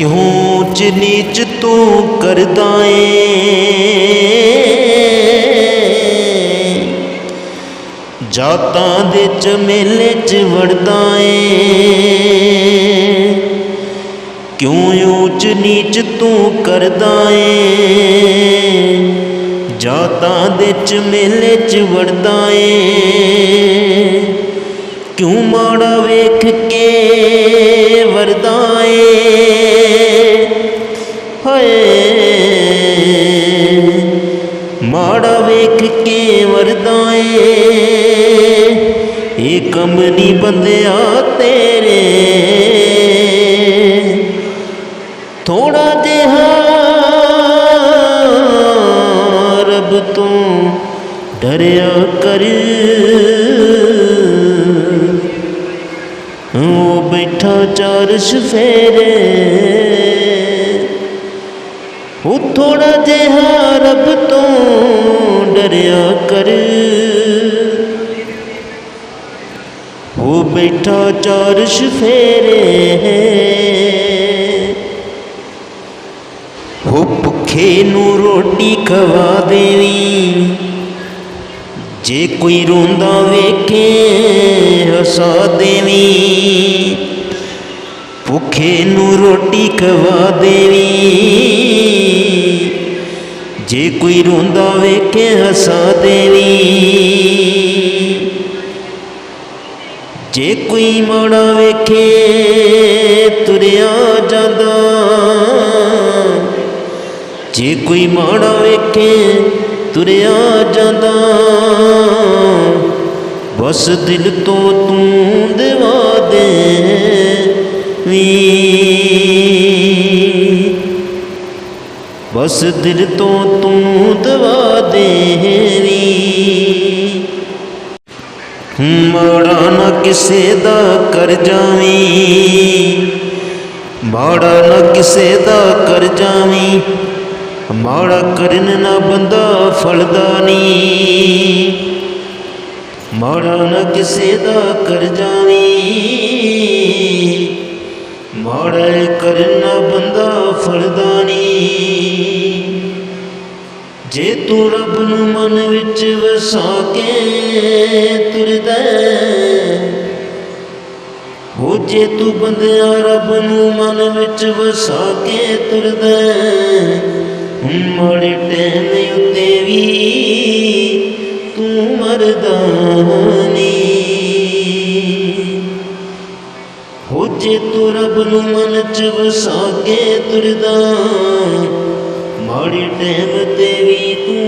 ਕਿਉਂ ਚ ਨੀਚ ਤੂੰ ਕਰਦਾ ਏ ਜਾਤਾਂ ਦੇ ਚਮੇਲੇ ਚ ਵੜਦਾ ਏ ਕਿਉਂ ਊਚ ਨੀਚ ਤੂੰ ਕਰਦਾ ਏ ਜਾਤਾਂ ਦੇ ਚਮੇਲੇ ਚ ਵੜਦਾ ਏ ਕਿਉਂ ਮਾੜਾ ਵੇਖ ਕੇ ਵਰਦਾ ਏ ਮਾੜਾ ਵੇਖ ਕੇ ਵਰਦਾ ਏ ਇਹ ਕੰਮ ਨਹੀਂ ਬੰਦਿਆ ਤੇਰੇ। ਥੋੜਾ ਜਿਹਾ ਰੱਬ ਤੋਂ ਡਰਿਆ ਕਰ। ਉਹ ਬੈਠਾ ਚਾਰ ਸਫੇਰੇ ਉਹ ਥੋੜਾ ਜਿਹਾ ਰੱਬ ਤੋਂ ਡਰਿਆ ਕਰ। ਉਹ ਬੈਠਾ ਚਾਰ ਸਫੇਰੇ ਉਹ ਭੁੱਖੇ ਨੂੰ ਰੋਟੀ ਖਵਾ ਦੇਵੀ। ਜੇ ਕੋਈ ਰੋਂਦਾ ਵੇਖੇ ਹਸਾ ਦੇਵੀ। ਭੁੱਖੇ ਨੂੰ ਰੋਟੀ ਖਵਾ ਦੇਵੀ। ਜੇ ਕੋਈ ਰੋਂਦਾ ਵੇਖੇ ਹਸਾ ਦੇਵੀ। ਜੇ ਕੋਈ ਮਾੜਾ ਵੇਖੇ ਤੁਰਿਆ ਜਾਂਦਾ। ਜੇ ਕੋਈ ਮਾੜਾ ਵੇਖੇ ਤੁਰਿਆ ਜਾਂਦਾ। ਬਸ ਦਿਲ ਤੋਂ ਤੂੰ ਦਿਵਾ ਦੇ। ਵੀ। ਬਸ ਦਿਲ ਤੋਂ ਤੂੰ ਦਵਾ ਦੇਵੀ। ਮਾੜਾ ਨਾ ਕਿਸੇ ਦਾ ਕਰ ਜਾਵੀਂ। ਮਾੜਾ ਨਾ ਕਿਸੇ ਦਾ ਕਰ ਜਾਵੀਂ। ਮਾੜਾ ਕਰਨ ਨਾ ਬੰਦਾ ਫਲਦਾ ਨਹੀਂ। ਮਾੜਾ ਨਾ ਕਿਸੇ ਦਾ ਕਰ ਜਾਵੀਂ। ਮਾੜਾ ਕਰਨਾ ਬੰਦਾ ਫਲਦਾ ਨਹੀਂ ਜੇ ਤੂੰ ਰੱਬ ਨੂੰ ਮਨ ਵਿੱਚ ਵਸਾ ਕੇ ਤੁਰਦਾ ਹੈ, ਹੋ ਜੇ ਤੂੰ ਬੰਦਿਆ ਰੱਬ ਨੂੰ ਮਨ ਵਿੱਚ ਵਸਾ ਕੇ ਤੁਰਦਾ ਹੈ, ਮਾੜੇ ਟੈਮ ਉੱਤੇ ਵੀ ਤੂੰ ਮਰਦਾ ਨਹੀਂ ਜੇ ਤੂੰ ਰੱਬ ਨੂੰ ਮਨ ਚ ਵਸਾ ਕੇ ਤੁਰਦਾ ਮਾੜੇ ਟਾਈਮ ਤੇ ਵੀ ਤੂੰ